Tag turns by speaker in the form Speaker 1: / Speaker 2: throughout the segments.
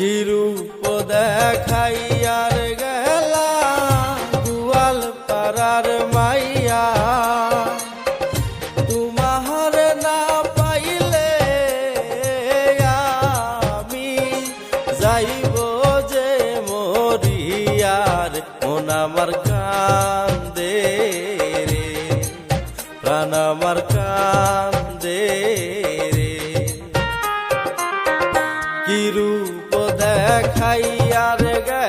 Speaker 1: কিরূপ দেখাইয়ার গেলা? গুয়াল পাড়ার মাইয়া তোমার না পাইলে আমি যাইব যে মরিয়ার মন আমার কান্দে রে, প্রাণ আমার কান্দে রে। কিরূপ দেখাইয়ার গেলা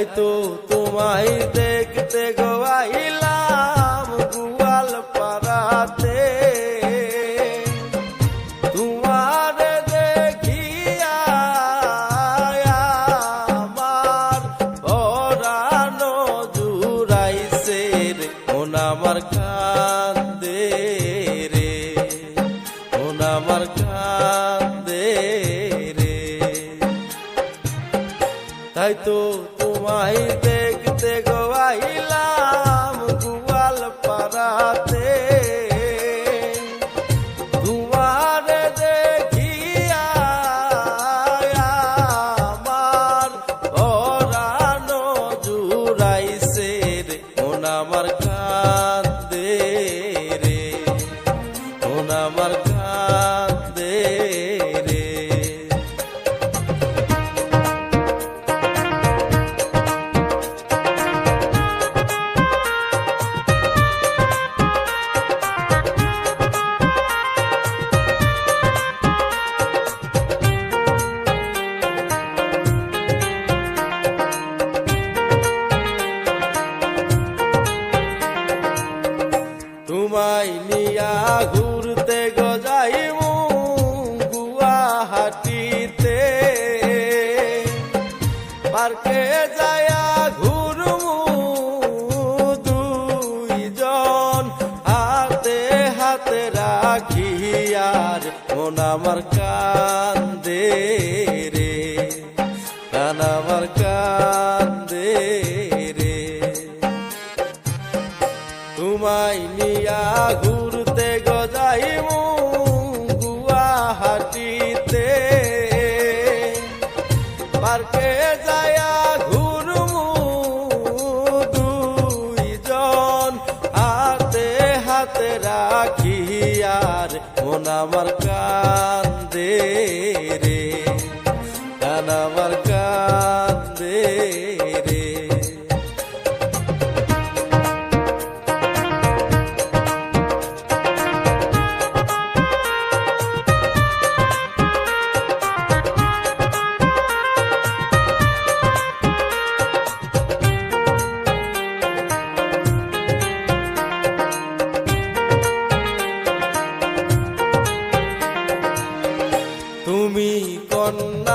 Speaker 1: তাই তো তোমায় দেখতে গোয়াইলাম গুয়াল পাড়াতে। তোমার দেখিয়া আমার পরানো জুড়াইছে রে, মন আমার কান্দে রে। মন আমার কান্দে রে। তাই তো তোমায় দেখতে গোয়াইলাম গুয়াল পাড়াতে গুয়াহাটিতে পার্কে যায়া ঘুরমু দুইজন, হাতে হাতে রাখি আর মন আমার কান্দে রে। কান আমার কান্দে রে। তোমায় নিয়া ঘুরতে পার্কে যায়া ঘুরমু? হাতে হাতে রাখি আর আমার কান্দে রে। কান আমার কান্দে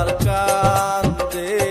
Speaker 1: আমার কান্দে